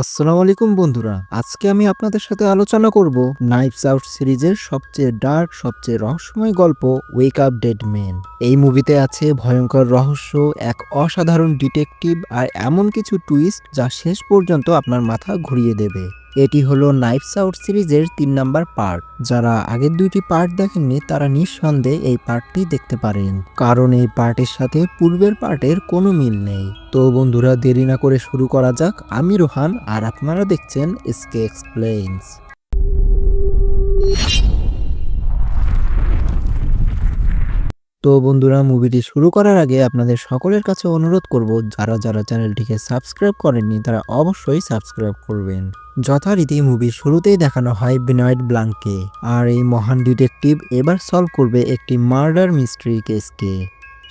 আসসালামু আলাইকুম বন্ধুরা, আজকে আমি আপনাদের সাথে আলোচনা করব নাইফস আউট সিরিজের সবচেয়ে ডার্ক সবচেয়ে রহস্যময় গল্প ওয়েক আপ ডেড মেন এই মুভিতে আছে ভয়ঙ্কর রহস্য, এক অসাধারণ ডিটেকটিভ আর এমন কিছু টুইস্ট যা শেষ পর্যন্ত আপনার মাথা ঘুরিয়ে দেবে। এটি হলো নাইফস আউট সিরিজের তিন নাম্বার পার্ট। যারা আগের দুইটি পার্ট দেখেননি, তারা নিঃসন্দেহে এই পার্টটি দেখতে পারেন। কারণ এই পার্টের সাথে পূর্বের পার্টের কোনো মিল নেই। তো বন্ধুরা, দেরি না করে শুরু করা যাক। আমি রোহান, আর আপনারা দেখছেন এসকে এক্সপ্লেইনস। তো বন্ধুরা মুভিটি শুরু করার আগে আপনাদের সকলের কাছে অনুরোধ করব, যারা যারা চ্যানেলটিকে সাবস্ক্রাইব করেননি, তারা অবশ্যই সাবস্ক্রাইব করবেন। যথারীতি মুভি শুরুতেই দেখানো হয় বিনয়েড ব্লাঙ্ককে আর এই মহান ডিটেকটিভ এবার সলভ করবে একটি মার্ডার মিস্ট্রি কেসকে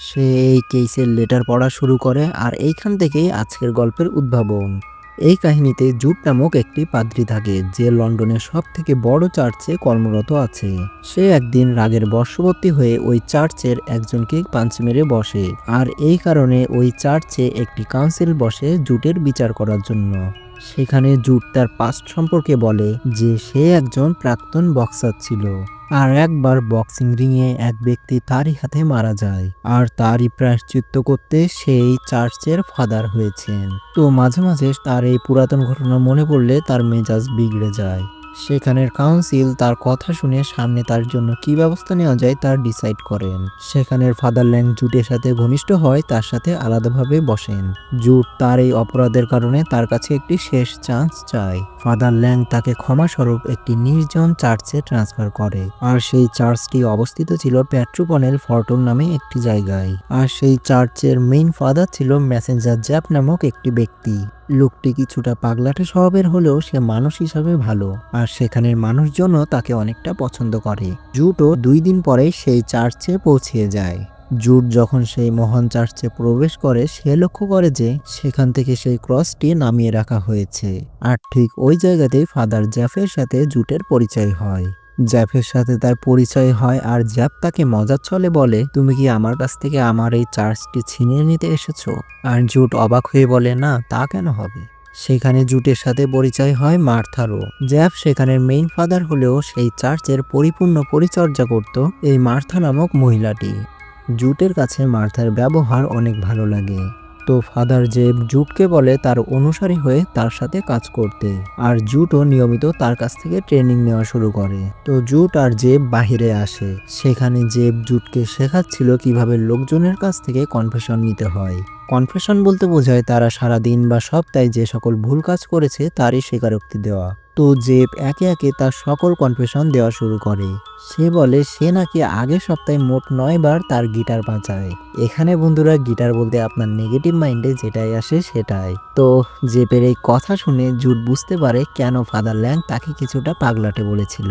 সে এই কেসের লেটার পড়া শুরু করে, আর এইখান থেকেই আজকের গল্পের উদ্ভাবন। এই কাহিনীতে জুট নামক একটি পাদ্রি থাকে, যে লন্ডনের সব থেকে বড় চার্চে কর্মরত আছে। সে একদিন রাগের বর্ষবর্তী হয়ে ওই চার্চের একজনকে পাঞ্চ মেরে বসে, আর এই কারণে ওই চার্চে একটি কাউন্সিল বসে জুটের বিচার করার জন্য। সেখানে জুট তার পাস্ট সম্পর্কে বলে যে সে একজন প্রাক্তন বক্সার ছিল। আর একবার বক্সিং রিংয়ে এক ব্যক্তি তারই হাতে মারা যায়। আর তারই প্রায়শ্চিত্ত করতে সেই চার্চের ফাদার হয়েছেন। তো মাঝে মাঝে তার এই পুরাতন ঘটনা মনে পড়লে তার মেজাজ বিগড়ে যায়। সেখানের কাউন্সিল তার কথা শুনে সামনে তার জন্য কি ব্যবস্থা নেওয়া যায় তার ডিসাইড করেন। সেখানের ফাদারল্যান্ড জুটের সাথে ঘনিষ্ঠ হয়, তার সাথে আলাদাভাবে বসেন। জুট তার এই অপরাধের কারণে তার কাছে একটি শেষ চান্স চায়। ফাদার ল্যাং তাকে ক্ষমাস্বরূপ একটি নির্জন চার্চে ট্রান্সফার করে। আর সেই চার্চটি অবস্থিত ছিল প্যাট্রোপনেল ফর্টন নামে একটি জায়গায়। আর সেই চার্চের মেইন ফাদার ছিল মেসেঞ্জার জ্যাপ নামক একটি ব্যক্তি। লোকটি কিছুটা পাগলাটে স্বভাবের হলেও সে মানুষ হিসাবে ভালো। আর সেখানের মানুষজনও তাকে অনেকটা পছন্দ করে। জুটও দুই দিন পরে সেই চার্চে পৌঁছিয়ে যায়। জুট যখন সেই মহান চার্চে প্রবেশ করে, সে লক্ষ্য করে যে সেখান থেকে সেই ক্রসটি নামিয়ে রাখা হয়েছে। আর ঠিক ওই জায়গাতেই ফাদার জ্যাফের সাথে জুটের পরিচয় হয়। জ্যাফের সাথে তার পরিচয় হয় আর জ্যাপ তাকে মজার ছলে বলে, তুমি কি আমার কাছ থেকে আমার এই চার্চটি ছিনিয়ে নিতে এসেছ? আর জুট অবাক হয়ে বলে, না, তা কেন হবে? সেখানে জুটের সাথে পরিচয় হয় মার্থারও জ্যাপ সেখানের মেইন ফাদার হলেও সেই চার্চের পরিপূর্ণ পরিচর্যা করত এই মার্থা নামক মহিলাটি। জুটের কাছে মার্থার ব্যবহার অনেক ভালো লাগে। তো ফাদার জেব জুটকে বলে তার অনুসারী হয়ে তার সাথে কাজ করতে। আর জুটও নিয়মিত তার কাছ থেকে ট্রেনিং নেওয়া শুরু করে। তো জুট আর জেব বাহিরে আসে। সেখানে জেব জুটকে শেখাচ্ছিল কীভাবে লোকজনের কাছ থেকে কনফেশন নিতে হয়। কনফেশন বলতে বোঝায় তারা সারা দিন বা সপ্তাহে যে সকল ভুল কাজ করেছে তারই স্বীকারোক্তি দেওয়া। তো জেব একে একে তার সকল কনফেশন দেওয়া শুরু করে। সে বলে, সে নাকি আগের সপ্তাহে মোট নয় বার তার গিটার বাঁচায় এখানে বন্ধুরা, গিটার বলতে আপনার নেগেটিভ মাইন্ডে যেটাই আসে সেটাই। তো জেপের এই কথা শুনে জুট বুঝতে পারে কেন ফাদার ল্যাং তাকে কিছুটা পাগলাটে বলেছিল।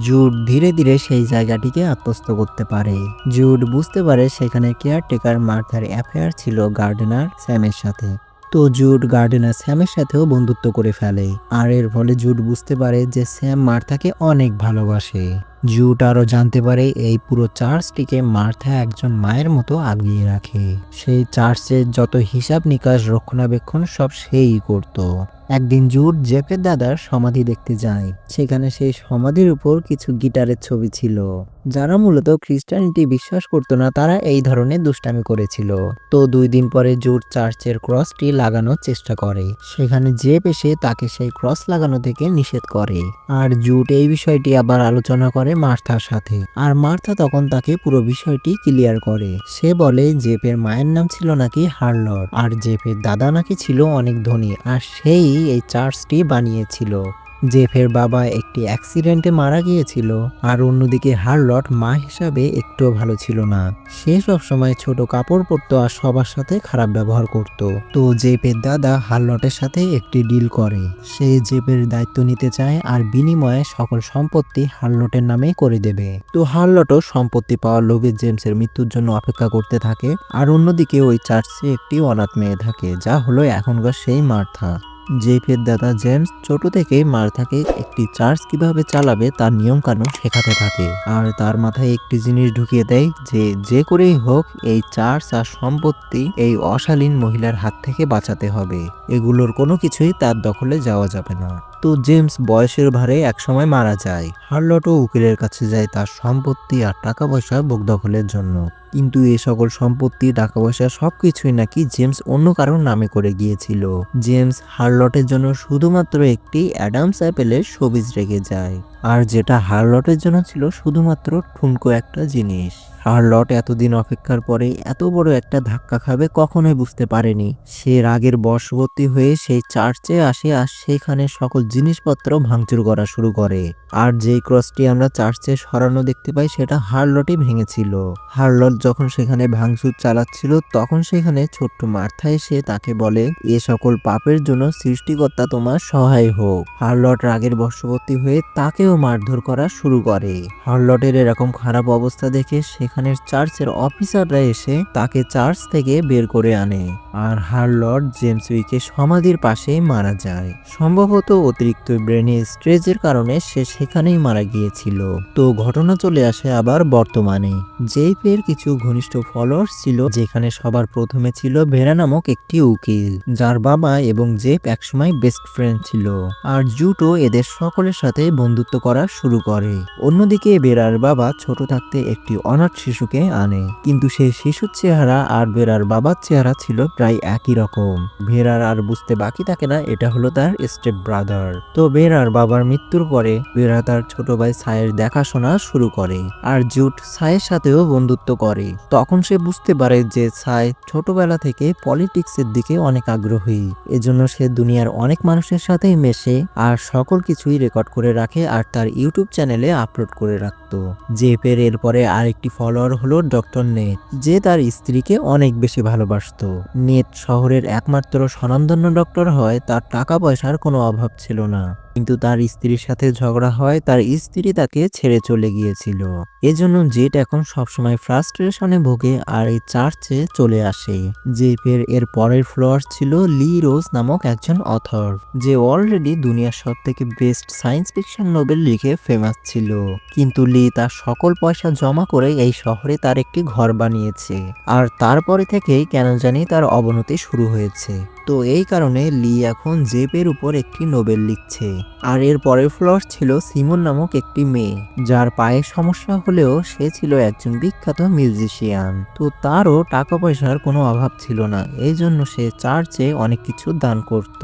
জুট ধীরে ধীরে সেই জায়গাটিকে আত্মস্থ করতে পারে। জুট বুঝতে পারে সেখানে কেয়ারটেকার মার্থার অ্যাফেয়ার ছিল গার্ডেনার স্যামের সাথে। তো জুড গার্ডেনার স্যামের সাথেও বন্ধুত্ব করে ফেলে। আর এর ফলে জুট বুঝতে পারে যে স্যাম মার্থাকে অনেক ভালোবাসে। জুট আরও জানতে পারে, এই পুরো চার্চটিকে মার্থা একজন মায়ের মতো আগিয়ে রাখে। সেই চার্চের যত হিসাব নিকাশ, রক্ষণাবেক্ষণ সব সেই করত। একদিন জুট জেফের দাদার সমাধি দেখতে যায়। সেখানে সেই সমাধির উপর কিছু গিটারের ছবি ছিল। যারা মূলত খ্রিস্টানিটি বিশ্বাস করতো না, তারা এই ধরনের দুষ্টামি করেছিল। তো দুই দিন পরে জুট চার্চের ক্রসটি লাগানোর চেষ্টা করে। সেখানে জেপ এসে তাকে সেই ক্রস লাগানো থেকে নিষেধ করে। আর জুট এই বিষয়টি আবার আলোচনা করে মার্থার সাথে। আর মার্থা তখন তাকে পুরো বিষয়টি ক্লিয়ার করে। সে বলে জেপের মায়ের নাম ছিল নাকি হার্লর? আর জেপের দাদা নাকি ছিল অনেক ধনী। আর সেই এই চার্চটি বানিয়েছিল। জেফের বাবা একটি অ্যাক্সিডেন্টে মারা গিয়েছিল, আর অন্যদিকে হার্লট মা হিসাবে একটুও ভালো ছিল না। সে সবসময় ছোট কাপড় পরতো আর সবার সাথে খারাপ ব্যবহার করত। তো জেপের দাদা হার্লটের সাথে একটি ডিল করে। সে জেপের দায়িত্ব নিতে চায় আর বিনিময়ে সকল সম্পত্তি হার্লটের নামে করে দেবে। তো হার্লটও সম্পত্তি পাওয়ার লোভে জেমসের মৃত্যুর জন্য অপেক্ষা করতে থাকে, আর অন্যদিকে ওই চার্চে একটি অনাথ মেয়ে থাকে, যা হলো এখনকার সেই মার্থা। জেফের দাদা জেমস ছোট থেকে মার্থাকে একটি চার্চ কীভাবে চালাবে তার নিয়ম কানুন শেখাতে থাকে। আর তার মাথায় একটি জিনিস ঢুকিয়ে দেয় যে যে করেই হোক এই চার্চ আর সম্পত্তি এই অশালীন মহিলার হাত থেকে বাঁচাতে হবে। এগুলোর কোনো কিছুই তার দখলে যাওয়া যাবে না। তো জেমস বয়সের ভারে একসময় মারা যায়। হার্লটও উকিলের কাছে যায় তার সম্পত্তি আর টাকা পয়সা বুক দখলের জন্য। কিন্তু এই সকল সম্পত্তি টাকা পয়সা সবকিছুই নাকি জেমস অন্য কারোর নামে করে গিয়েছিল। জেমস হার্লটের জন্য শুধুমাত্র একটি অ্যাডামস অ্যাপেলের সবিজ রেখে যায়। আর যেটা হার্লটের জন্য ছিল শুধুমাত্র ঠুনকো একটা জিনিস। হার্লট এতদিন অপেক্ষার পরে এত বড় একটা ধাক্কা খাবে কখনোই বুঝতে পারেনি। সে রাগের বশবর্তী হয়ে সেই চার্চে আসে আর সেখানে সকল জিনিসপত্র ভাঙচুর করা শুরু করে। আর যেই ক্রসটি আমরা চার্চে সরানো দেখতে পাই সেটা হার্লটই ভেঙেছিল। হার্লট যখন সেখানে ভাঙচুর চালাচ্ছিল তখন সেখানে ছোট্ট মার্থা এসে তাকে বলে, এ সকল পাপের জন্য সৃষ্টিকর্তা তোমার সহায় হোক। হার্লট রাগের বশবর্তী হয়ে তাকেও মারধর করা শুরু করে। হার্লটের এরকম খারাপ অবস্থা দেখে সেখানের চার্চের অফিসাররা এসে তাকে চার্চ থেকে বের করে আনে আর হার্লট জেমস উইকে সমাধির পাশেই মারা যায়। সম্ভবত অতিরিক্ত ব্রেনে স্ট্রেজের কারণে সে সেখানেই মারা গিয়েছিল। তো ঘটনা চলে আসে আবার বর্তমানে। জেপের কিছু ঘনিষ্ঠ ফলোয়ার্স ছিল, যেখানে সবার প্রথমে ছিল ভেরা নামক একটি উকিল, যার বাবা এবং জেপ একসময় বেস্ট ফ্রেন্ড ছিল। আর জুটো এদের সকলের সাথে বন্ধুত্ব করা শুরু করে। অন্যদিকে বেরার বাবা ছোট থাকতে একটি অনাথ শিশুকে আনে। কিন্তু সেই শিশুর চেহারা আর বেরার বাবার চেহারা ছিল প্রায় একই রকম। ভেরার আর বুঝতে বাকি থাকে না, এটা হলো তার স্টেপ ব্রাদার। তো বেরার বাবার মৃত্যুর পরে বেরা তার ছোট ভাই সায়ের দেখাশোনা শুরু করে আর জুট সায়ের সাথেও বন্ধুত্ব করে। তখন সে বুঝতে পারে যে সাই ছোটবেলা থেকে পলিটিক্সের দিকে অনেক আগ্রহী। এজন্য সে দুনিয়ার অনেক মানুষের সাথেই মেশে আর সকল কিছুই রেকর্ড করে রাখে আর তার ইউটিউব চ্যানেলে আপলোড করে রাখতো। জেপের এরপরে আরেকটি ফলোয়ার হলো ডক্টর নেট, যে তার স্ত্রীকে অনেক বেশি ভালোবাসত। নেট শহরের একমাত্র স্বনামধন্য ডক্টর হয়, তার টাকা পয়সার কোনো অভাব ছিল না। কিন্তু তার স্ত্রীর সাথে ঝগড়া হয়, তার স্ত্রী তাকে ছেড়ে চলে গিয়েছিল। এজন্য জেট এখন সবসময় ফ্রাস্ট্রেশনে ভোগে আর এই চার্চে চলে আসে। জেপের এর পরের ফ্লোয়ার ছিল লি রোজ নামক একজন অথর, যে অলরেডি দুনিয়ার সব থেকে বেস্ট সায়েন্স ফিকশন নোবেল লিখে ফেমাস ছিল। কিন্তু লি তার সকল পয়সা জমা করে এই শহরে তার একটি ঘর বানিয়েছে। আর তারপরে থেকেই কেন জানি তার অবনতি শুরু হয়েছে। তো এই কারণে লি এখন জেপের উপর একটি নোবেল লিখছে। আর এর পরের ফ্লোর ছিল সিমন নামক একটি মেয়ে, যার পায়ের সমস্যা হলেও সে ছিল একজন বিখ্যাত মিউজিশিয়ান। তো তারও টাকা পয়সার কোনো অভাব ছিল না, এই জন্য সে চার্চে অনেক কিছু দান করত।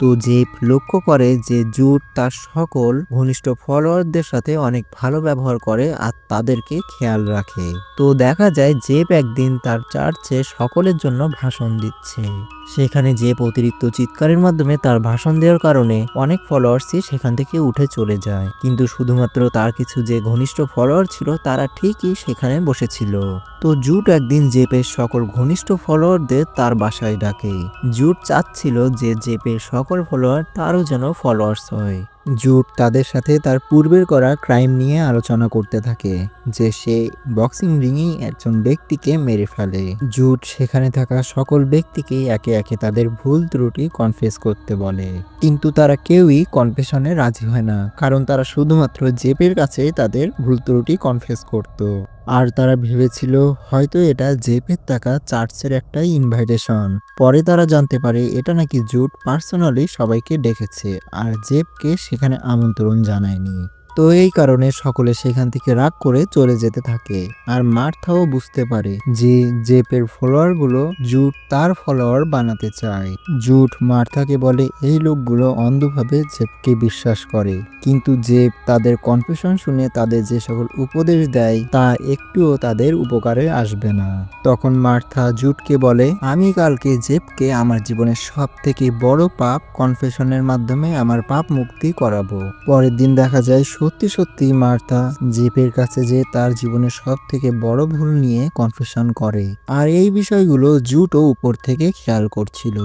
তো জেপ লক্ষ্য করে যে জুট তার সকল ঘনিষ্ঠ ফলোয়ারদের সাথে অনেক ভালো ব্যবহার করে আর তাদেরকে খেয়াল রাখে। তো দেখা যায় জেপ একদিন তার চার্চে সকলের জন্য ভাষণ দিচ্ছে। সেখানে যে অতিরিক্ত চিৎকারের মাধ্যমে তার ভাষণ দেওয়ার কারণে অনেক ফলোয়ার্সই সেখান থেকে উঠে চলে যায়। কিন্তু শুধুমাত্র তার কিছু যে ঘনিষ্ঠ ফলোয়ার ছিল, তারা ঠিকই সেখানে বসেছিল। তো জুট একদিন জেপের সকল ঘনিষ্ঠ ফলোয়ারদের তার বাসায় ডাকে। জুট চাচ্ছিল যে জেপের সকল ফলোয়ার তারও যেন ফলোয়ার্স হয়। জুট তাদের সাথে তার পূর্বের করা ক্রাইম নিয়ে আলোচনা করতে থাকে, যে সে বক্সিং রিংয়েই একজন ব্যক্তিকে মেরে ফেলে। জুট সেখানে থাকা সকল ব্যক্তিকে একে একে তাদের ভুল ত্রুটি কনফেস করতে বলে। কিন্তু তারা কেউই কনফেশনে রাজি হয় না, কারণ তারা শুধুমাত্র জেপের কাছে তাদের ভুল ত্রুটি কনফেস করত। আর তারা ভেবেছিল হয়তো এটা জেপের টাকা চার্চের একটা ইনভাইটেশন পরে তারা জানতে পারে এটা নাকি জুট পার্সোনালি সবাইকে ডেকেছে, আর জেপকে সেখানে আমন্ত্রণ জানায়নি। তো এই কারণে সকলে সেখান থেকে রাগ করে চলে যেতে থাকে। আর মার্থাও বুঝতে পারে যে জেপের ফলোয়ারগুলো জুট তার ফলোয়ার বানাতে চায়। জুট মার্থাকে বলে, এই লোকগুলো অন্ধভাবে জেপকে বিশ্বাস করে। কিন্তু জেপ তাদের কনফেশন শুনে তাদের যে সকল উপদেশ দেয়, তা একটুও তাদের উপকারে আসবে না। তখন মার্থা জুটকে বলে, আমি কালকে জেপকে আমার জীবনের সব থেকে বড় পাপ কনফেশনের মাধ্যমে আমার পাপ মুক্তি করাবো। পরের দিন দেখা যায় সত্যি সত্যি মার্থা জেপের কাছে যে তার জীবনের সব থেকে বড় ভুল নিয়ে কনফেশন করে। আর এই বিষয়গুলো জুটও উপর থেকে খেয়াল করছিল।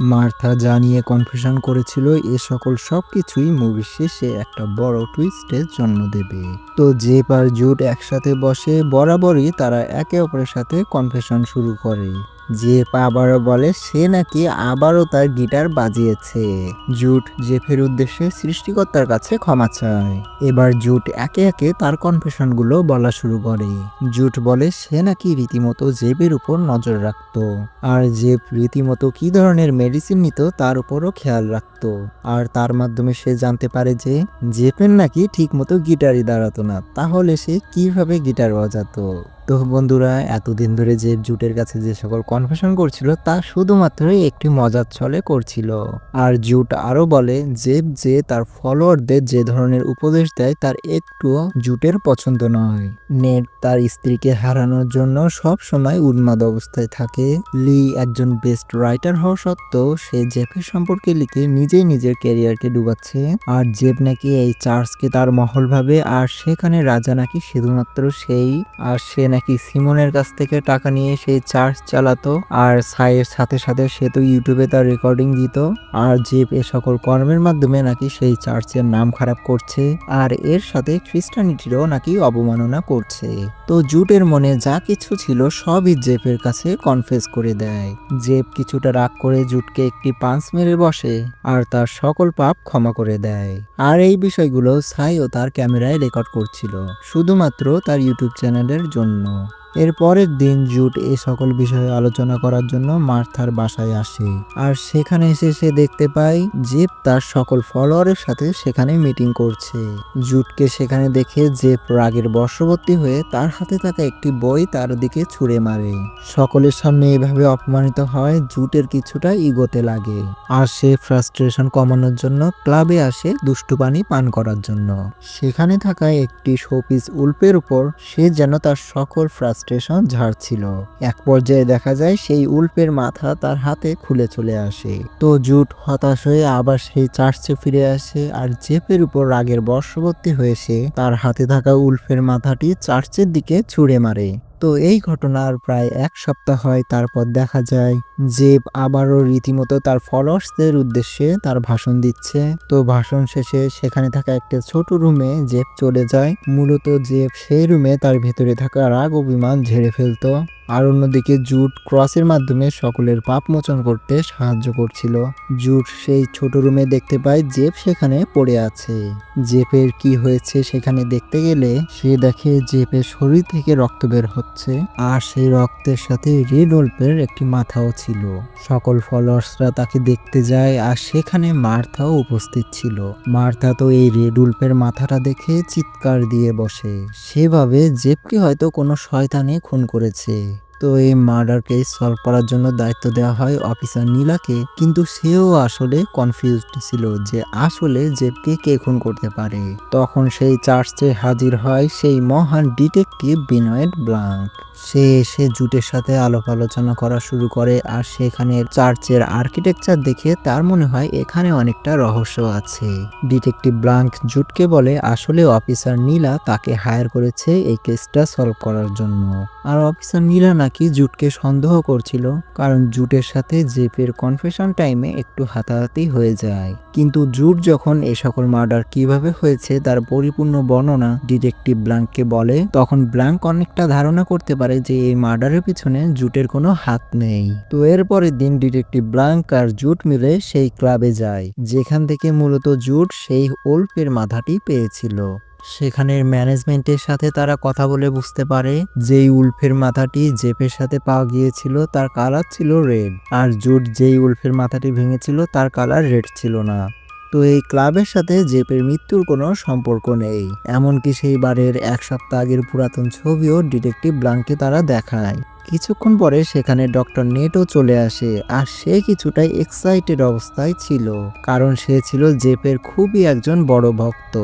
মার্থা যা নিয়ে কনফেশন করেছিল এ সকল সবকিছুই মুভির শেষে একটা বড় টুইস্টের জন্ম দেবে। তো জেপ আর জুট একসাথে বসে বরাবরই তারা একে অপরের সাথে কনফেশন শুরু করে। জেপ আবারও বলে, সে নাকি আবারও তার গিটার বাজিয়েছে। জুট জেফের উদ্দেশ্যে সৃষ্টিকর্তার কাছে ক্ষমা চায়। এবার জুট একে একে তার কনফেশনগুলো বলা শুরু করে। জুট বলে, সে নাকি রীতিমতো জেবের উপর নজর রাখতো। আর জেব রীতিমতো কি ধরনের মেডিসিন নিত তার উপরও খেয়াল রাখতো। আর তার মাধ্যমে সে জানতে পারে যে জেপের নাকি ঠিকমতো গিটারই দাঁড়াতো না। তাহলে সে কীভাবে গিটার বাজাতো? তো বন্ধুরা, এতদিন ধরে যে জুটের কাছে যে সকল কনফেশন করছিল, তা শুধুমাত্র একটি মজার ছলে করছিল। আর জুট আরও বলে, জেব যে তার ফলোয়ারদের যে ধরনের উপদেশ দেয়, তার একটুও জুটের পছন্দ নয়। নেট তার স্ত্রীকে হারানোর জন্য সব সময় উন্মাদ অবস্থায় থাকে। লি একজন বেস্ট রাইটার হওয়া সত্ত্বেও সে জেফের সম্পর্কে লিখে নিজেই নিজের ক্যারিয়ারকে ডুবাচ্ছে। আর জেব নাকি এই চার্চকে তার মহল ভাবে আর সেখানে রাজা নাকি শুধুমাত্র সেই, আর সে নাকি সিমনের কাছ থেকে টাকা নিয়ে সেই চার্চ চালাতো? আর সাইয়ের সাথে সাথে সে তো ইউটিউবে তার রেকর্ডিং দিত। আর জেপ এ সকল কর্মের মাধ্যমে নাকি সেই চার্চের নাম খারাপ করছে, আর এর সাথে খ্রিস্টানিটিরও নাকি অবমাননা করছে। তো জুটের মনে যা কিছু ছিল সবই জেপের কাছে কনফেস করে দেয়। জেপ কিছুটা রাগ করে জুটকে একটি পাঁচ মেরে বসে, আর তার সকল পাপ ক্ষমা করে দেয়। আর এই বিষয়গুলো সাইও তার ক্যামেরায় রেকর্ড করছিল। শুধুমাত্র তার ইউটিউব চ্যানেলের জন্য। Soekarno এর পরের দিন জুট এই সকল বিষয়ে আলোচনা করার জন্য মার্থার বাসায় আসে। আর সেখানে এসে সে দেখতে পায় জেপ তার সকল ফলোয়ারের সাথে সেখানে মিটিং করছে। জুটকে সেখানে দেখে জেপ রাগের বশবর্তী হয়ে তার হাতে থাকা একটি বই তার দিকে ছুঁড়ে মারে। সকলের সামনে এভাবে অপমানিত হয়, জুটের কিছুটা ইগোতে লাগে। আর সে ফ্রাস্ট্রেশন কমানোর জন্য ক্লাবে আসে দুষ্টু পানি পান করার জন্য। সেখানে থাকা একটি শোপিস উল্পের উপর সে যেন তার সকল ফ্রাস্ট্রেশন ঝাড়ছিল এক পর্যায়ে দেখা যায় সেই উল্পের মাথা তার হাতে খুলে চলে আসে। তো জুট হতাশ হয়ে আবার সেই চার্চে ফিরে আসে আর জেপের উপর রাগের বর্ষবর্তী হয়ে সে তার হাতে থাকা উল্ফের মাথাটি চার্চের দিকে ছুঁড়ে মারে। তো এই ঘটনার প্রায় এক সপ্তাহ হয় তারপর দেখা যায় জেব আবারও রীতিমতো তার ফলোয়ার্সদের উদ্দেশ্যে তার ভাষণ দিচ্ছে। তো ভাষণ শেষে সেখানে থাকা একটা ছোট রুমে জেব চলে যায়। মূলত জেব সেই রুমে তার ভেতরে থাকা রাগ অভিমান ঝেড়ে ফেলতো। আর অন্যদিকে জুট ক্রসের মাধ্যমে সকলের পাপ মোচন করতে সাহায্য করছিল। জুট সেই ছোট রুমে দেখতে পায় জেপ সেখানে পড়ে আছে। জেপের কি হয়েছে সেখানে দেখতে গেলে সে দেখে জেপের শরীর থেকে রক্ত বের হচ্ছে আর সেই রক্তের সাথে রেড ওল্পের একটি মাথাও ছিল। সকল ফলোয়ার্সরা তাকে দেখতে যায় আর সেখানে মার্থাও উপস্থিত ছিল। মার্থা তো এই রেড উল্পের মাথাটা দেখে চিৎকার দিয়ে বসে। সেভাবে জেপকে হয়তো কোনো শয়তানে খুন করেছে। তো এই মার্ডার কেস সলভ করার জন্য দায়িত্ব দেওয়া হয় অফিসার নীলাকে। কিন্তু সেও আসলে কনফিউজড ছিল যে আসলে জেবকে কে খুন করতে পারে। তখন সেই চার্চে হাজির হয় সেই মহান ডিটেকটিভ বিনয়েড ব্লাঙ্ক সে এসে জুটের সাথে আলোপ আলোচনা করা শুরু করে আর সেখানে চার্চের আর্কিটেকচার দেখে তার মনে হয় এখানে অনেকটা রহস্য আছে। ডিটেকটিভ ব্লাঙ্ক জুটকে বলে, আসলে অফিসার নীলা তাকে হায়ার করেছে এই কেসটা সলভ করার জন্য। আর অফিসার নীলা নাকি জুটকে সন্দেহ করছিল, কারণ জুটের সাথে জেপের কনফেশন টাইমে একটু হাতাহাতি হয়ে যায়। কিন্তু জুট যখন এ সকল মার্ডার কীভাবে হয়েছে তার পরিপূর্ণ বর্ণনা ডিটেকটিভ ব্লাঙ্ককে বলে, তখন ব্লাঙ্ক অনেকটা ধারণা করতে পারে যে এই মার্ডারের পিছনে জুটের কোনো হাত নেই। তো এরপরের দিন ডিটেকটিভ ব্লাঙ্ক আর জুট মিলে সেই ক্লাবে যায়, যেখান থেকে মূলত জুট সেই ওল্ফের মাথাটি পেয়েছিল। সেখানের ম্যানেজমেন্টের সাথে তারা কথা বলে বুঝতে পারে যেই উল্ফের মাথাটি জেপের সাথে পাওয়া গিয়েছিল তার কালার ছিল রেড। আর জুট যেই উল্ফের মাথাটি ভেঙেছিল তার কালার রেড ছিল না। তো এই ক্লাবের সাথে জেপের মৃত্যুর কোনো সম্পর্ক নেই। এমনকি সেই বারের এক সপ্তাহ আগের পুরাতন ছবিও ডিটেকটিভ ব্লাঙ্কে তারা দেখায়। কিছুক্ষণ পরে সেখানে ডক্টর নেটও চলে আসে আর সে কিছুটা এক্সাইটেড অবস্থায় ছিল, কারণ সে ছিল জেপের খুবই একজন বড় ভক্ত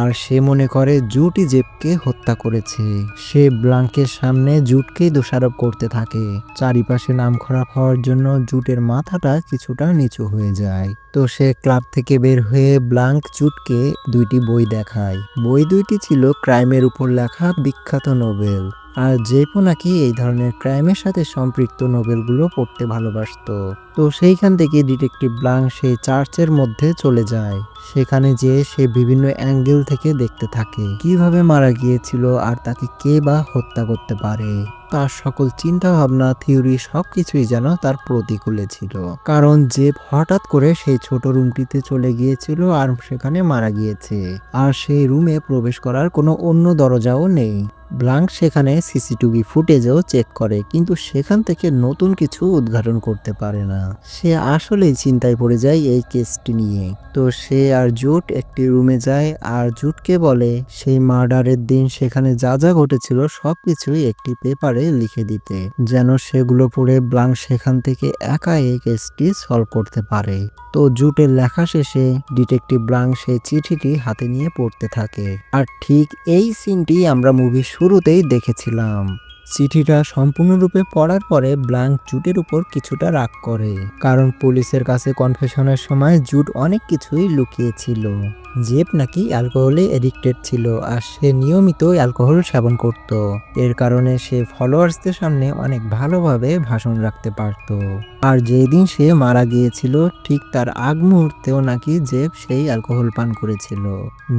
আর সে মনে করে জুটই জেপকে হত্যা করেছে। সে ব্লাঙ্কের সামনে জুটকেই দোষারোপ করতে থাকে, চারিপাশে নাম খারাপ হওয়ার জন্য জুটের মাথাটা কিছুটা নিচু হয়ে যায়। তো সে ক্লাব থেকে বের হয়ে ব্লাঙ্ক জুটকে দুইটি বই দেখায়। বই দুইটি ছিল ক্রাইমের উপর লেখা বিখ্যাত নোবেল। আর জেপও নাকি এই ধরনের ক্রাইমের সাথে সম্পৃক্ত নোবেলগুলো পড়তে ভালোবাসতো। তো সেইখান থেকে ডিটেকটিভ ব্লাং সেই চার্চের মধ্যে চলে যায়। সেখানে যেয়ে সে বিভিন্ন অ্যাঙ্গেল থেকে দেখতে থাকে। কীভাবে মারা গিয়েছিল আর তাকে কে বা হত্যা করতে পারে। তার সকল চিন্তা ভাবনা থিওরি সবকিছুই যেন তার প্রতিকূলে ছিল। কারণ জেব হঠাৎ করে সেই ছোট রুমটিতে চলে গিয়েছিল আর সেখানে মারা গিয়েছে। আর সেই রুমে প্রবেশ করার কোনো অন্য দরজাও নেই। ব্লাঙ্ক সেখানে সিসিটিভি ফুটেজও চেক করে, কিন্তু সেখান থেকে নতুন কিছু উদ্ঘাটন করতে পারে না। সে আসলেই চিন্তায় পড়ে যায় এই কেসটি নিয়ে। তো সে আর জুট একটি রুমে যায়, আর জুটকে বলে, সেই মার্ডারের দিন সেখানে যা যা ঘটেছিল সবকিছুই একটি পেপারে লিখে দিতে, যেন সেগুলো পড়ে ব্লাঙ্ক সেখান থেকে একা এই কেসটি সলভ করতে পারে। তো জুটের লেখা শেষে ডিটেকটিভ ব্লাঙ্ক সেই চিঠিটি হাতে নিয়ে পড়তে থাকে। আর ঠিক এই সিনটি আমরা মুভির শুরুতেই দেখেছিলাম। চিঠিটা সম্পূর্ণরূপে পড়ার পরে ব্লাঙ্ক জুটের উপর কিছুটা রাগ করে, কারণ পুলিশের কাছে কনফেশনের সময় জুট অনেক কিছুই লুকিয়েছিল। জেপ নাকি অ্যালকোহলে এডিক্টেড ছিল, আর সে নিয়মিত অ্যালকোহল সেবন করত। এর কারণে সে ফলোয়ার্সদের সামনে অনেক ভালোভাবে ভাষণ রাখতে পারত। আর যেই দিন সে মারা গিয়েছিল, ঠিক তার আগ মুহূর্তেও নাকি জেব সেই অ্যালকোহল পান করেছিল।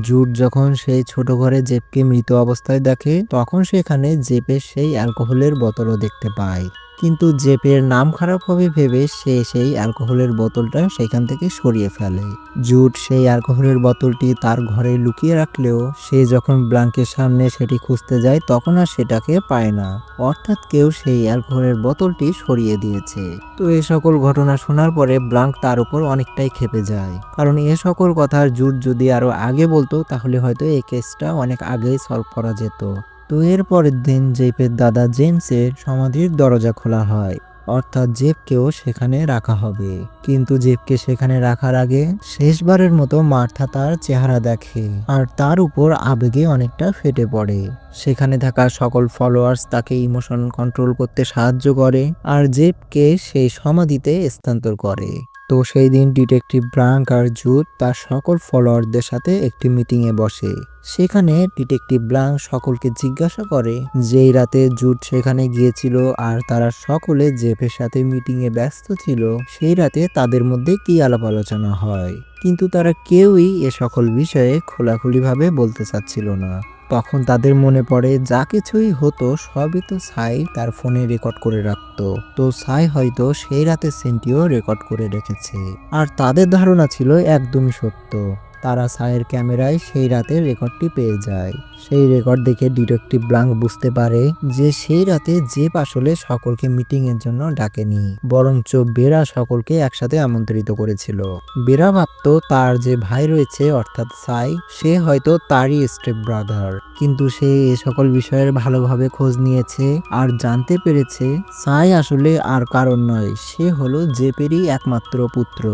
জুট যখন সেই ছোট ঘরে জেবকে মৃত অবস্থায় দেখে, তখন সেখানে জেপের সেই অ্যালকোহলের বোতলও দেখতে পায়। কিন্তু জেপের নাম খারাপ হবে ভেবে সে সেই অ্যালকোহলের বোতলটা সেখান থেকে সরিয়ে ফেলে। জুট সেই অ্যালকোহলের বোতলটি তার ঘরে লুকিয়ে রাখলেও সে যখন ব্লাঙ্কের সামনে সেটি খুঁজতে যায় তখন আর সেটাকে পায় না। অর্থাৎ কেউ সেই অ্যালকোহলের বোতলটি সরিয়ে দিয়েছে। তো এ সকল ঘটনা শোনার পরে ব্লাঙ্ক তার উপর অনেকটাই খেপে যায়। কারণ এ সকল কথার জুট যদি আরও আগে বলতো তাহলে হয়তো এই কেসটা অনেক আগেই সলভ করা যেত। তো এর পরের দিন জেপের দাদা জেমসের সমাধির দরজা খোলা হয়। অর্থাৎ জেপকেও সেখানে রাখা হবে। কিন্তু জেপকে সেখানে রাখার আগে শেষবারের মতো মার্থা তার চেহারা দেখে আর তার উপর আবেগে অনেকটা ফেটে পড়ে। সেখানে থাকা সকল ফলোয়ার্স তাকে ইমোশন কন্ট্রোল করতে সাহায্য করে আর জেপকে সেই সমাধিতে স্থানান্তর করে। তো সেই দিন ডিটেকটিভ ব্রাঙ্ক আর জুট তার সকল ফলোয়ারদের সাথে একটি মিটিংয়ে বসে। সেখানে ডিটেকটিভ ব্লাঙ্ক সকলকে জিজ্ঞাসা করে যেই রাতে জুট সেখানে গিয়েছিল আর তারা সকলে জেফের সাথে মিটিংয়ে ব্যস্ত ছিল, সেই রাতে তাদের মধ্যে কি আলাপ আলোচনা হয়? কিন্তু তারা কেউই এ সকল বিষয়ে খোলাখুলিভাবে বলতে চাচ্ছিল না। তখন তাদের মনে পড়ে, যা কিছুই হতো সবই তো সাই তার ফোনে রেকর্ড করে রাখত। তো সাই হয়তো সেই রাতে সেন্টিও রেকর্ড করে রেখেছে। আর তাদের ধারণা ছিল একদমই সত্য। তারা সায়ের ক্যামেরায় সেই রাতে রেকর্ডটি পেয়ে যায়। সেই রেকর্ড দেখে ডিটেকটিভ ব্লাঙ্ক বুঝতে পারে যে সেই রাতে জেপ আসলে সকলকে মিটিং এর জন্য ডাকেনি, বরঞ্চ বেরা সকলকে একসাথে আমন্ত্রিত করেছিল। বেরা ভাবতো তার যে ভাই রয়েছে, অর্থাৎ সাই সে হয়তো তারই স্টেপ ব্রাদার। কিন্তু সে এ সকল বিষয়ের ভালোভাবে খোঁজ নিয়েছে আর জানতে পেরেছে সাই আসলে আর কারণ নয়, সে হলো জেপেরই একমাত্র পুত্র।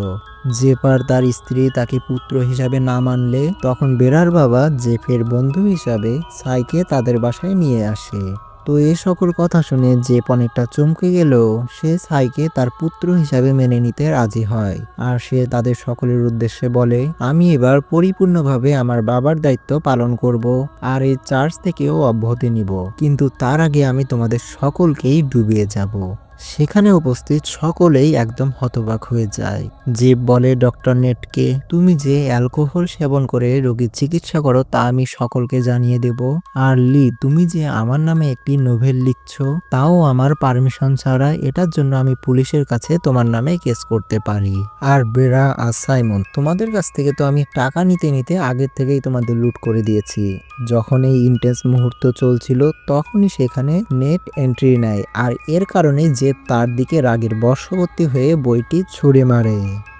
জেপার তার স্ত্রী তাকে পুত্র হিসাবে না মানলে, তখন বেরার বাবা জেফের বন্ধু হিসাবে সাইকে তাদের বাসায় নিয়ে আসে। তো এ সকল কথা শুনে জেপ অনেকটা চমকে গেলেও সে সাইকে তার পুত্র হিসাবে মেনে নিতে রাজি হয়। আর সে তাদের সকলের উদ্দেশ্যে বলে, আমি এবার পরিপূর্ণভাবে আমার বাবার দায়িত্ব পালন করব আর এই চার্চ থেকেও অব্যাহতি নিব। কিন্তু তার আগে আমি তোমাদের সকলকেই ডুবিয়ে যাব। সেখানে উপস্থিত সকলেই একদম হতবাক হয়ে যায়। জীব বলে, ডক্টর নেটকে, তুমি যে অ্যালকোহল সেবন করে রোগীর চিকিৎসা করো তা আমি সকলকে জানিয়ে দেব। আর লি, তুমি যে আমার নামে একটি নোভেল লিখছ, তাও আমার পারমিশন ছাড়া এটার জন্য আমি পুলিশের কাছে তোমার নামে কেস করতে পারি। আর বেরা আর সাইমন, তোমাদের কাছ থেকে তো আমি টাকা নিতে নিতে আগের থেকেই তোমাদের লুট করে দিয়েছি। যখন এই ইন্টেন্স মুহূর্ত চলছিল, তখনই সেখানে নেট এন্ট্রি নেয়। আর এর কারণে জেব তার দিকে রাগের বর্ষবর্তী হয়ে বইটি ছুড়ে মারে।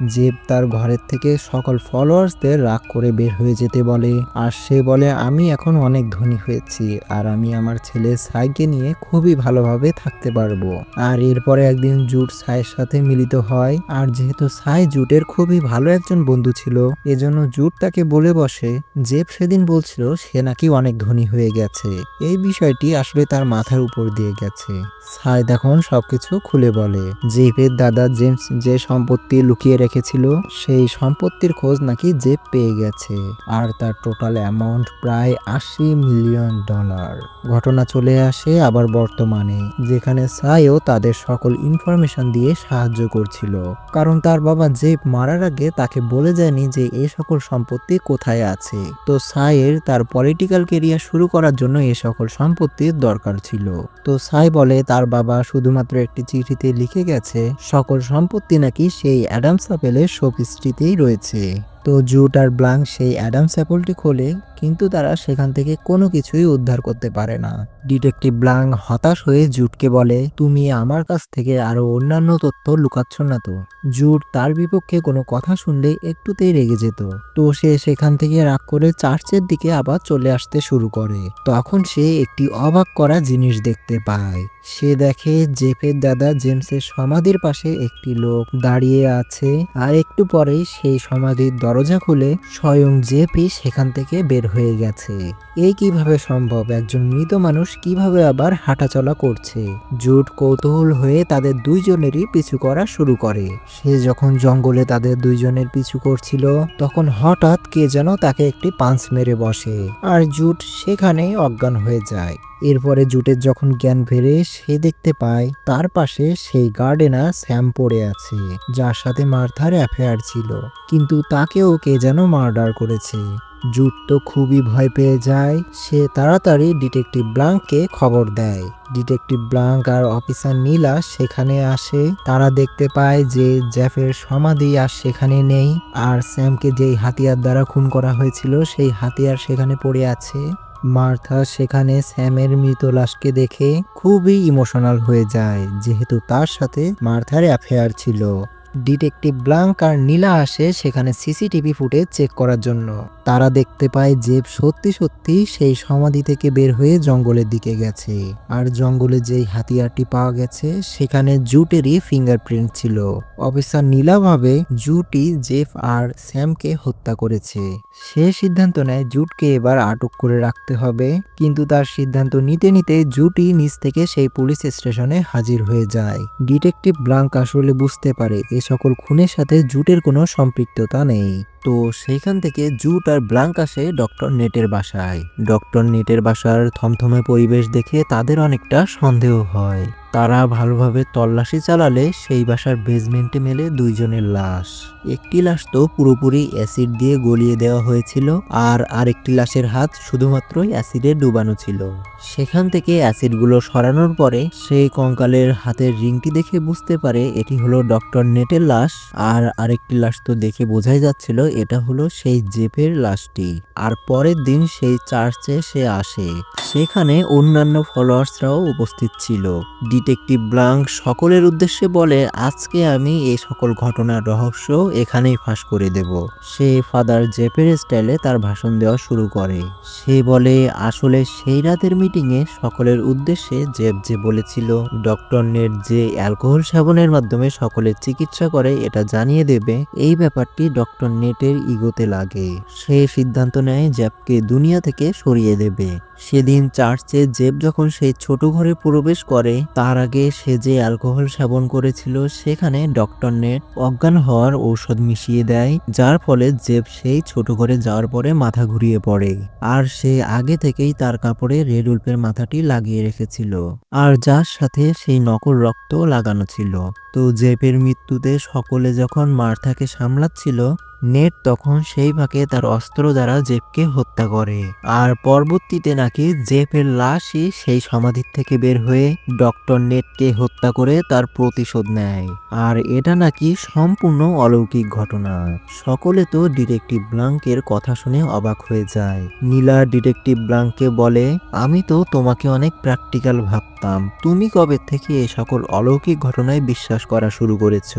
জেব তার ঘরের থেকে সকল ফলোয়ার্সদের রাগ করে বের হয়ে যেতে বলে। আর সে বলে, আমি এখন অনেক ধনী হয়েছি আর আমি আমার ছেলে সাইকে নিয়ে খুবই ভালোভাবে থাকতে পারব। আর এরপরে একদিন জুট সাইয়ের সাথে মিলিত হয়। আর যেহেতু সাই জুটের খুবই ভালো একজন বন্ধু ছিল, এজন্য জুট তাকে বলে বসে, জেব সেদিন বলছিল সে নাকি অনেক ধনী হয়ে গেছে। এই বিষয়টি আসলে তার মাথার উপর দিয়ে গেছে। সাই তখন সবকিছু খুলে বলে। জেপের দাদা জেমস যে সম্পত্তি লুকিয়ে রেখেছিল, সেই সম্পত্তির খোঁজ নাকি জেব পেয়ে গেছে। আর তার টোটাল অ্যামাউন্ট প্রায় আশি মিলিয়ন ডলার ঘটনা চলে আসে আবার বর্তমানে, যেখানে সাইও তাদের সকল ইনফরমেশন দিয়ে সাহায্য করছিল। কারণ তার বাবা জেব মারার আগে তাকে বলে যায়নি যে এই সকল সম্পত্তি কোথায় আছে। তো সাইয়ের তার পলিটিক্যাল কেরিয়ার শুরু করার জন্য এ সকল সম্পত্তির দরকার ছিল। তো সাই বলে, তার বাবা শুধুমাত্র একটি চিঠিতে লিখে গেছে, সকল সম্পত্তি নাকি সেই অ্যাডামস অ্যাপেলের শোপিসটিতেই রয়েছে। তো জুট আর ব্লাঙ্ক সেই অ্যাডামস অ্যাপলটি খোলে কিন্তু তারা সেখান থেকে কোনো কিছুই উদ্ধার করতে পারে না। ডিটেকটিভ ব্লাং হতাশ হয়ে জুটকে বলে, তুমি আমার কাছ থেকে আরও অন্যান্য তথ্য লুকাচ্ছ না তো? জুট তার বিপক্ষে কোনো কথা শুনলে একটুতেই রেগে যেত। তো সে সেখান থেকে রাগ করে চার্চের দিকে আবার চলে আসতে শুরু করে। তখন সে একটি অবাক করা জিনিস দেখতে পায়। সে দেখে জেফের দাদা জেমসের সমাধির পাশে একটি লোক দাঁড়িয়ে আছে। আর একটু পরেই সেই সমাধির দরজা খুলে স্বয়ং জেপি সেখান থেকে বের হয়ে গেছে। এই কীভাবে সম্ভব? একজন মৃত মানুষ কীভাবে আবার হাঁটাচলা করছে? জুট কৌতূহল হয়ে তাদের দুইজনেরই পিছু করা শুরু করে। সে যখন জঙ্গলে তাদের দুইজনের পিছু করছিল, তখন হঠাৎ কে যেন তাকে একটি পাঞ্চ মেরে বসে। আর জুট সেখানেই অজ্ঞান হয়ে যায়। এরপরে জুটের যখন জ্ঞান ফেরে, সে দেখতে পায়, তার পাশে সেই গার্ডেনার স্যাম পড়ে আছে, যার সাথে মার্থার অ্যাফেয়ার ছিল। কিন্তু তাকেও কে যেন মার্ডার করেছে। জুট তো খুবই ভয় পেয়ে যায়। সে তাড়াতাড়ি ডিটেকটিভ ব্লাঙ্ককে খবর দেয়। ডিটেকটিভ ব্লাঙ্ক আর অফিসার নীলা সেখানে আসে। তারা দেখতে পায় যে জ্যাফের সমাধি আর সেখানে নেই। আর স্যামকে যেই হাতিয়ার দ্বারা খুন করা হয়েছিল, সেই হাতিয়ার সেখানে পড়ে আছে। মার্থা সেখানে স্যামের মৃত লাশকে দেখে খুবই ইমোশনাল হয়ে যায়। যেহেতু তার সাথে মার্থার অ্যাফেয়ার ছিল। ডিটেকটিভ ব্লাঙ্ক আর নীলা আসে সেখানে সিসিটিভি ফুটেজ চেক করার জন্য। তারা দেখতে পায় জেব সত্যি সত্যি সেই সমাধি থেকে বের হয়ে জঙ্গলের দিকে গেছে। আর জঙ্গলে যেই হাতিয়ারটি পাওয়া গেছে, সেখানে জুটেরই ফিঙ্গারপ্রিন্ট ছিল। অফিসার নীলা ভাবে জুটি জেফ আর স্যামকে হত্যা করেছে। সে সিদ্ধান্ত নেয় জুটকে এবার আটক করে রাখতে হবে। কিন্তু তার সিদ্ধান্ত নিতে নিতে জুটি নিজ থেকে সেই পুলিশ স্টেশনে হাজির হয়ে যায়। ডিটেকটিভ ব্লাঙ্ক আসলে বুঝতে পারে সকল খুনের সাথে জুটের কোনো সম্পৃক্ততা নেই। তো সেইখান থেকে জুট আর ব্লাঙ্ক আসে ডক্টর নেটের বাসায়। ডক্টর নেটের বাসার থমথমে পরিবেশ দেখে তাদের অনেকটা সন্দেহ হয়। তারা ভালোভাবে তল্লাশি চালালে সেই বাসার বেসমেন্টে মেলে দুইজনের লাশ। একটি লাশ তো পুরোপুরি অ্যাসিড দিয়ে গলিয়ে দেওয়া হয়েছিল আর আরেকটি লাশের হাত শুধুমাত্র অ্যাসিডে ডুবানো ছিল। সেখান থেকে অ্যাসিডগুলো সরানোর পরে সেই কঙ্কালের হাতের রিংটি দেখে বুঝতে পারে এটি হলো ডক্টর নেটের লাশ আর আরেকটি লাশ তো দেখে বোঝাই যাচ্ছিল এটা হলো সেই জেপের লাশটি। আর পরের দিন সেই চার্চে সে আসে। সেখানে অন্যান্য ফলোয়ার্সরাও উপস্থিত ছিল। ডিটেকটিভ ব্লাঙ্ক সকলের উদ্দেশ্যে বলে, আজকে আমি এই সকল ঘটনার রহস্য এখানেই ফাঁস করে দেব। সে ফাদার জেপের স্টাইলে তার ভাষণ দেওয়া শুরু করে। সে বলে, আসলে সেই রাতের মিটিংয়ে সকলের উদ্দেশ্যে জেব যে বলেছিল, ডক্টর নেট যে অ্যালকোহল সেবনের মাধ্যমে সকলের চিকিৎসা করে এটা জানিয়ে দেবে, এই ব্যাপারটি ডক্টর নেটের ইগোতে লাগে। সে সিদ্ধান্ত নেয় জ্যাবকে দুনিয়া থেকে সরিয়ে দেবে। সেদিন চার্চে জেব যখন সেই ছোট ঘরে প্রবেশ করে, তার আগে সে যে অ্যালকোহল সেবন করেছিল, সেখানে ডক্টর নেট অজ্ঞান হওয়ার ঔষধ মিশিয়ে দেয়, যার ফলে জেব সেই ছোট ঘরে যাওয়ার পরে মাথা ঘুরিয়ে পড়ে। আর সে আগে থেকেই তার কাপড়ে রেড উল্পের মাথাটি লাগিয়ে রেখেছিল। আর যার সাথে সেই নকল রক্ত লাগানো ছিল। তো জেপের মৃত্যুতে সকলে যখন মার্থাকে সামলাচ্ছিল নেট তখন সেই ফাঁকে তার অস্ত্র দ্বারা জেপকে হত্যা করে। আর পরবর্তীতে নাকি জেপের লাশই সেই সমাধির থেকে বের হয়ে ডক্টর নেটকে হত্যা করে তার প্রতিশোধ নেয়। আর এটা নাকি সম্পূর্ণ অলৌকিক ঘটনা। সকলে তো ডিটেকটিভ ব্লাঙ্কের কথা শুনে অবাক হয়ে যায়। নীলা ডিটেকটিভ ব্লাঙ্ককে বলে, আমি তো তোমাকে অনেক প্র্যাকটিক্যাল ভাবতাম তুমি কবে থেকে এ সকল অলৌকিক ঘটনায় বিশ্বাস করা শুরু করেছ?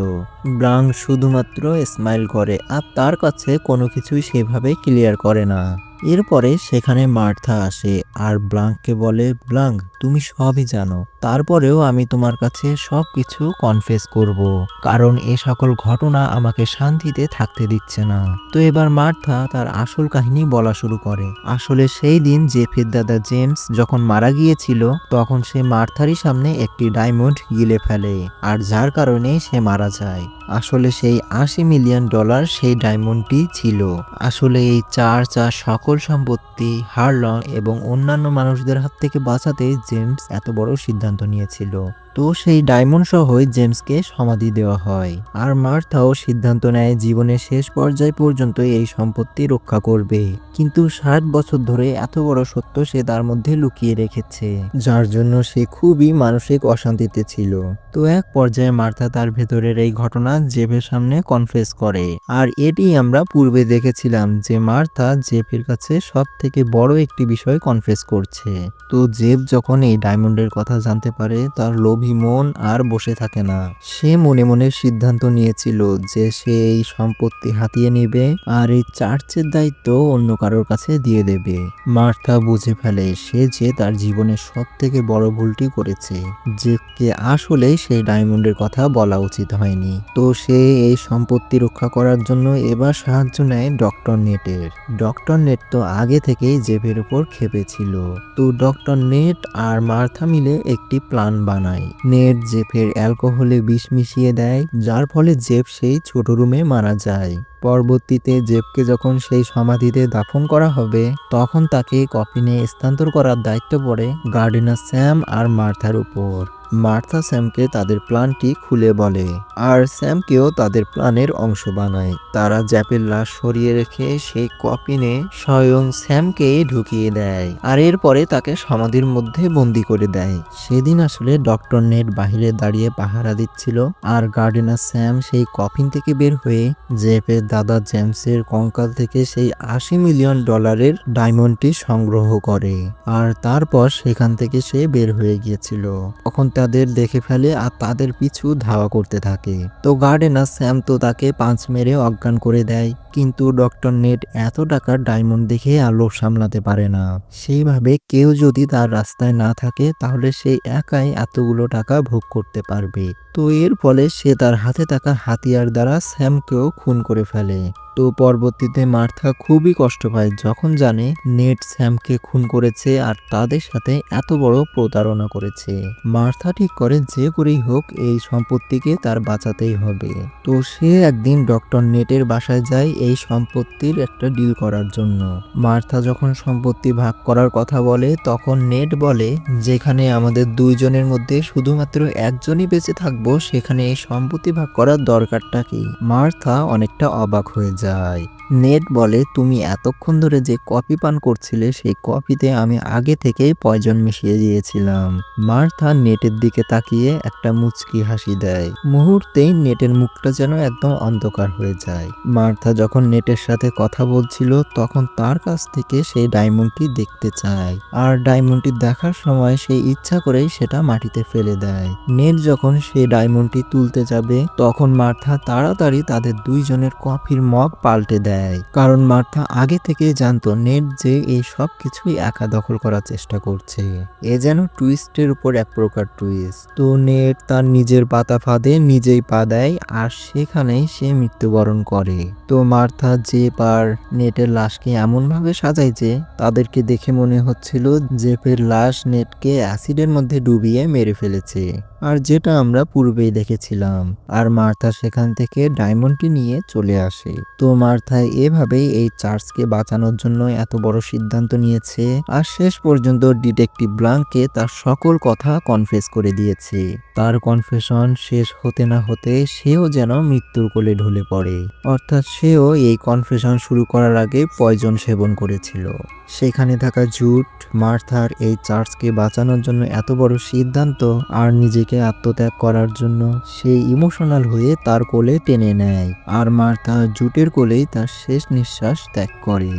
ব্রাং শুধুমাত্র স্মাইল করে, আর তার কাছে কোনো কিছুই সেভাবে ক্লিয়ার করে না। এরপরে সেখানে মার্থা আসে। আর ব্লাঙ্ককে বলে, ব্লাঙ্ক, তুমি সবই জানো। তারপরেও আমি তোমার কাছে সব কিছু কনফেস করব, কারণ এ সকল ঘটনা আমাকে শান্তিতে থাকতে দিচ্ছে না। তো এবার মার্থা তার আসল কাহিনী বলা শুরু করে। আসলে সেই দিন জেফের দাদা জেমস যখন মারা গিয়েছিল, তখন সে মার্থারই সামনে একটি ডায়মন্ড গিলে ফেলে, আর যার কারণে সে মারা যায়। আসলে সেই আশি মিলিয়ন ডলার সেই ডায়মন্ডটি ছিল। আসলে এই চার্চ আর সকল সম্পত্তি, হারলং এবং অন্যান্য মানুষদের হাত থেকে বাঁচাতে জেমস এত বড় সিদ্ধান্ত নিয়েছিল। তো সেই ডায়মন্ড সহই জেমসকে সমাধি দেওয়া হয়। আর মার্থাও সিদ্ধান্ত নেয় জীবনের শেষ পর্যায় পর্যন্ত এই সম্পত্তি রক্ষা করবে। কিন্তু ষাট বছর ধরে এত বড় সত্য সে তার মধ্যে লুকিয়ে রেখেছে। যার জন্য সে খুবই মানসিক অশান্তিতে ছিল। তো এক পর্যায়ে মার্থা তার ভেতরের এই ঘটনা জেফের সামনে কনফেস করে। আর এটি আমরা পূর্বে দেখেছিলাম যে মার্থা জেফের কাছে সব থেকে বড় একটি বিষয় কনফেস করছে। তো জেফ যখন এই ডায়মন্ডের কথা জানতে পারে, তার লোভী মন আর বসে থাকে না। সে মনে মনে সিদ্ধান্ত নিয়েছিল যে সে এই সম্পত্তি হাতিয়ে নেবে আর এই চার্চের দায়িত্ব অন্য কারোর কাছে দিয়ে দেবে। মার্থা বুঝে ফেলে সে যে তার জীবনের সব থেকে বড় ভুলটি করেছে জেফকে আসলে সেই ডায়মন্ডের কথা বলা উচিত হয়নি। তো সে এই সম্পত্তি রক্ষা করার জন্য এবার সাহায্য নেয় ডক্টর নেটের। ডক্টর নেট তো আগে থেকেই জেফের উপর খেপেছিল তো ডক্টর নেট আর মার্থা মিলে একটি প্ল্যান বানায়। নেট জেফের অ্যালকোহলে বিষ মিশিয়ে দেয়, যার ফলে জেফ সেই ছোট রুমে মারা যায়। পরবর্তীতে জেফকে যখন সেই সমাধিতে দাফন করা হবে, তখন তাকে কফিনে স্থানান্তর করার দায়িত্ব পড়ে গার্ডেনার স্যাম আর মার্থার উপর। মার্থা স্যামকে তাদের প্ল্যানটি খুলে বলে। আর স্যামকেও তাদের প্ল্যানের অংশ বানায়। তারা জ্যাপের লাশ সরিয়ে রেখে সেই কপিনে স্বয়ং স্যামকে ঢুকিয়ে দেয়। আর এরপরে তাকে সমাধির মধ্যে বন্দি করে দেয়। সেদিন আসলে ডক্টর নেট বাহিরে দাঁড়িয়ে পাহারা দিচ্ছিল। আর গার্ডেনার স্যাম সেই কফিন থেকে বের হয়ে জেফের দাদা জেমসের কঙ্কাল থেকে সেই আশি মিলিয়ন ডলারের ডায়মন্ডটি সংগ্রহ করে। আর তারপর সেখান থেকে সে বের হয়ে গিয়েছিল। তখন তাদের দেখে ফেলে আর তাদের পিছু ধাওয়া করতে থাকে। তো গার্ডেনার স্যাম তো তাকে পাঁচ মেরে অজ্ঞান করে দেয়, কিন্তু ডক্টর নেট এত টাকার ডায়মন্ড দেখে আর সামলাতে পারে না। সেইভাবে কেউ যদি তার রাস্তায় না থাকে, তাহলে সে একাই এতগুলো টাকা ভোগ করতে পারবে। তো এর ফলে সে তার হাতে থাকা হাতিয়ার দ্বারা স্যামকেও খুন করে ফেলে। তো পরবর্তীতে মার্থা খুবই কষ্ট পায় যখন জানে নেট স্যামকে খুন করেছে আর তাদের সাথে এত বড় প্রতারণা করেছে। মার্থা ঠিক করে যে করেই হোক এই সম্পত্তিকে তার বাঁচাতেই হবে। তো সে একদিন ডক্টর নেটের বাসায় যায় এই সম্পত্তির একটা ডিল করার জন্য। মার্থা যখন সম্পত্তি ভাগ করার কথা বলে, তখন নেট বলে, যেখানে আমাদের দুইজনের মধ্যে শুধুমাত্র একজনই বেঁচে থাকব, সেখানে এই সম্পত্তি ভাগ করার দরকারটা কি? মার্থা অনেকটা অবাক হয়ে যায় যায়। নেট বলে, তুমি এতক্ষণ ধরে যে কফি পান করছিলে, সেই কফিতে আমি আগে থেকেই পয়জন মিশিয়ে দিয়েছিলাম। মার্থা নেটের দিকে তাকিয়ে একটা মুচকি হাসি দেয়। মুহূর্তেই নেটের মুখটা যেন একদম অন্ধকার হয়ে যায়। মার্থা যখন নেটের সাথে কথা বলছিল, তখন তার কাছ থেকে সেই ডায়মন্ডটি দেখতে চায়। আর ডায়মন্ডটি দেখার সময় সে ইচ্ছা করেই সেটা মাটিতে ফেলে দেয়। নেট যখন সেই ডায়মন্ডটি তুলতে যাবে, তখন মার্থা তাড়াতাড়ি তাদের দুইজনের কফির মগ পাল্টে দেয়। কারণ মার্থা আগে থেকে জানতো নেট যে এই সব কিছুই একা দখল করার চেষ্টা করছে। এ যেন টুইস্টের উপর এক প্রকার টুইস্ট। তো নেট তার নিজের পাতা ফাঁদে নিজেই পা দেয় আর সেখানেই সে মৃত্যুবরণ করে। তো মার্থা যে পার নেটের লাশকে এমনভাবে সাজায় যে তাদেরকে দেখে মনে হচ্ছিল জেফের লাশ নেটকে অ্যাসিডের মধ্যে ডুবিয়ে মেরে ফেলেছে। আর যেটা আমরা পূর্বেই দেখেছিলাম। আর মার্থা সেখান থেকে ডায়মন্ডটি নিয়ে চলে আসে। তো মার্থা এভাবেই এই চার্চকে বাঁচানোর জন্য এত বড় সিদ্ধান্ত নিয়েছে। আর শেষ পর্যন্ত ডিটেকটিভ ব্লাঙ্ককে তার সকল কথা কনফেস করে দিয়েছে। তার কনফেশন শেষ হতে না হতে সেও যেন মৃত্যুর কোলে ঢলে পড়ে। অর্থাৎ সেও এই কনফেশন শুরু করার আগে পয়জন সেবন করেছিল। সেখানে থাকা জুট, মার্থার এই চার্চকে বাঁচানোর জন্য এত বড় সিদ্ধান্ত আর নিজেকে মার্থাকে আত্মত্যাগ করার জন্য সে ইমোশনাল হয়ে তার কোলে টেনে নেয়। আর মার্থা জুটের কোলেই তার শেষ নিঃশ্বাস ত্যাগ করে।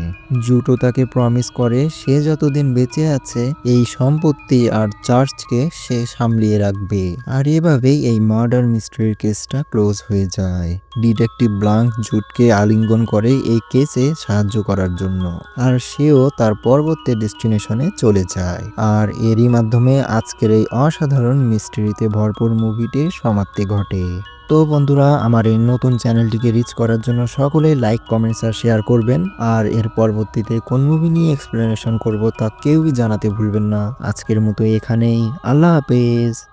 জুটো তাকে প্রমিস করে, সে যতদিন বেঁচে আছে, এই সম্পত্তি আর চার্চকে সে সামলিয়ে রাখবে। আর এভাবেই এই মার্ডার মিস্ট্রির কেসটা ক্লোজ হয়ে যায়। ডিটেকটিভ ব্লাঙ্ক জুটকে আলিঙ্গন করে এই কেসে সাহায্য করার জন্য। আর সেও তার পরবর্তী ডেস্টিনেশনে চলে যায়। আর এরই মাধ্যমে আজকের এই অসাধারণ মিস্ট্রিতে ভরপুর মুভিটির সমাপ্তি ঘটে। তো বন্ধুরা, আমার এই নতুন চ্যানেলটিকে রিচ করার জন্য সকলে লাইক কমেন্টস আর শেয়ার করবেন। আর এর পরবর্তীতে কোন মুভি নিয়ে এক্সপ্লেনেশন করব তা কেউই জানাতে ভুলবেন না। আজকের মতো এখানেই। আল্লাহ হাফেজ।